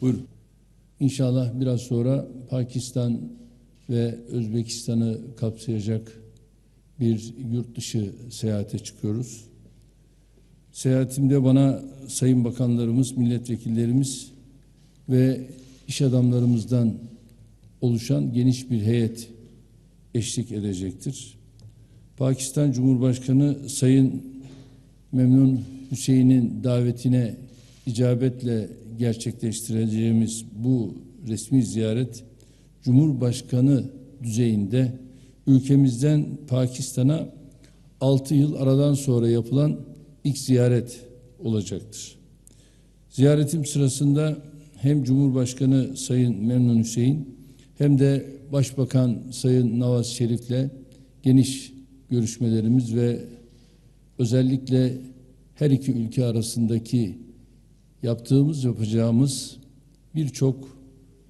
Buyurun. İnşallah biraz sonra Pakistan ve Özbekistan'ı kapsayacak bir yurt dışı seyahate çıkıyoruz. Seyahatimde bana sayın bakanlarımız, milletvekillerimiz ve iş adamlarımızdan oluşan geniş bir heyet eşlik edecektir. Pakistan Cumhurbaşkanı Sayın Memnun Hüseyin'in davetine icabetle gerçekleştireceğimiz bu resmi ziyaret Cumhurbaşkanı düzeyinde ülkemizden Pakistan'a 6 yıl aradan sonra yapılan ilk ziyaret olacaktır. Ziyaretim sırasında hem Cumhurbaşkanı Sayın Memnun Hüseyin hem de Başbakan Sayın Nawaz Şerif'le geniş görüşmelerimiz ve özellikle her iki ülke arasındaki yaptığımız yapacağımız birçok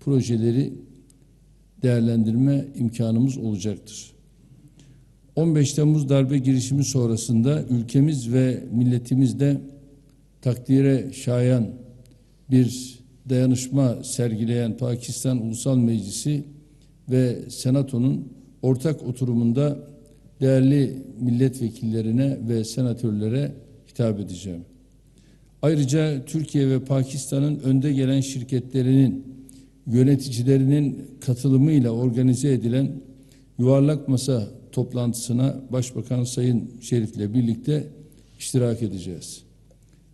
projeleri değerlendirme imkanımız olacaktır. 15 Temmuz darbe girişimi sonrasında ülkemiz ve milletimizde takdire şayan bir dayanışma sergileyen Pakistan Ulusal Meclisi ve Senato'nun ortak oturumunda değerli milletvekillerine ve senatörlere hitap edeceğim. Ayrıca Türkiye ve Pakistan'ın önde gelen şirketlerinin yöneticilerinin katılımıyla organize edilen yuvarlak masa toplantısına Başbakan Sayın Şerif'le birlikte iştirak edeceğiz.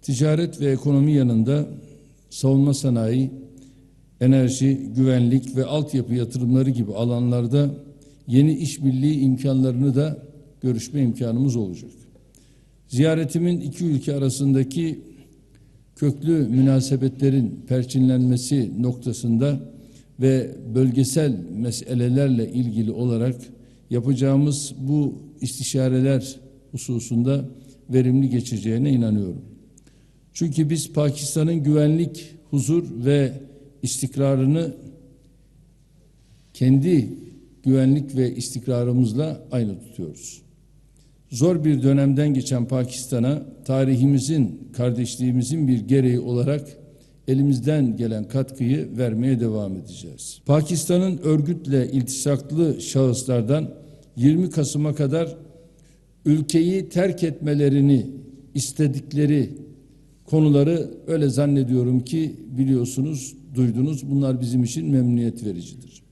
Ticaret ve ekonomi yanında savunma sanayi, enerji, güvenlik ve altyapı yatırımları gibi alanlarda yeni işbirliği imkanlarını da görüşme imkanımız olacak. Ziyaretimin iki ülke arasındaki köklü münasebetlerin perçinlenmesi noktasında ve bölgesel meselelerle ilgili olarak yapacağımız bu istişareler hususunda verimli geçeceğine inanıyorum. Çünkü biz Pakistan'ın güvenlik, huzur ve istikrarını kendi güvenlik ve istikrarımızla aynı tutuyoruz. Zor bir dönemden geçen Pakistan'a tarihimizin, kardeşliğimizin bir gereği olarak elimizden gelen katkıyı vermeye devam edeceğiz. Pakistan'ın örgütle iltisaklı şahıslardan 20 Kasım'a kadar ülkeyi terk etmelerini istedikleri konuları öyle zannediyorum ki biliyorsunuz, duydunuz. Bunlar bizim için memnuniyet vericidir.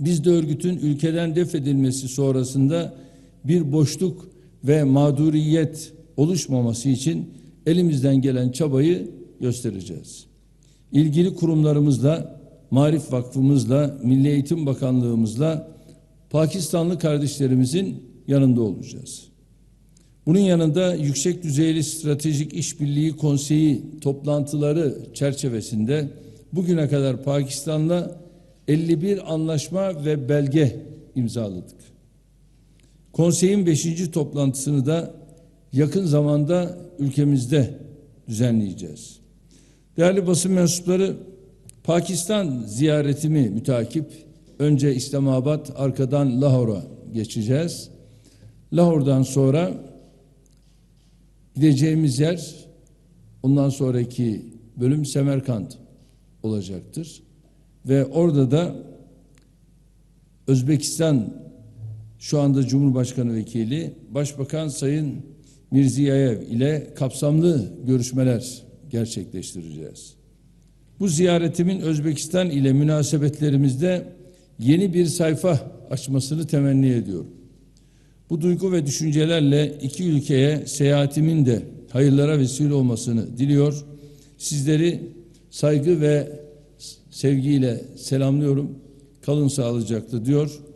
Biz de örgütün ülkeden def edilmesi sonrasında bir boşluk ve mağduriyet oluşmaması için elimizden gelen çabayı göstereceğiz. İlgili kurumlarımızla, Marif Vakfımızla, Milli Eğitim Bakanlığımızla Pakistanlı kardeşlerimizin yanında olacağız. Bunun yanında yüksek düzeyli stratejik işbirliği konseyi toplantıları çerçevesinde bugüne kadar Pakistan'la 51 anlaşma ve belge imzaladık. Konseyin 5. toplantısını da yakın zamanda ülkemizde düzenleyeceğiz. Değerli basın mensupları, Pakistan ziyaretimi mütakip önce İslamabad, arkadan Lahor'a geçeceğiz. Lahor'dan sonra gideceğimiz yer ondan sonraki bölüm Semerkant olacaktır. Ve orada da Özbekistan şu anda Cumhurbaşkanı Vekili Başbakan Sayın Mirziyayev ile kapsamlı görüşmeler gerçekleştireceğiz. Bu ziyaretimin Özbekistan ile münasebetlerimizde yeni bir sayfa açmasını temenni ediyorum. Bu duygu ve düşüncelerle iki ülkeye seyahatimin de hayırlara vesile olmasını diliyor. Sizleri saygı ve sevgiyle selamlıyorum. Kalın sağlıcakla diyor.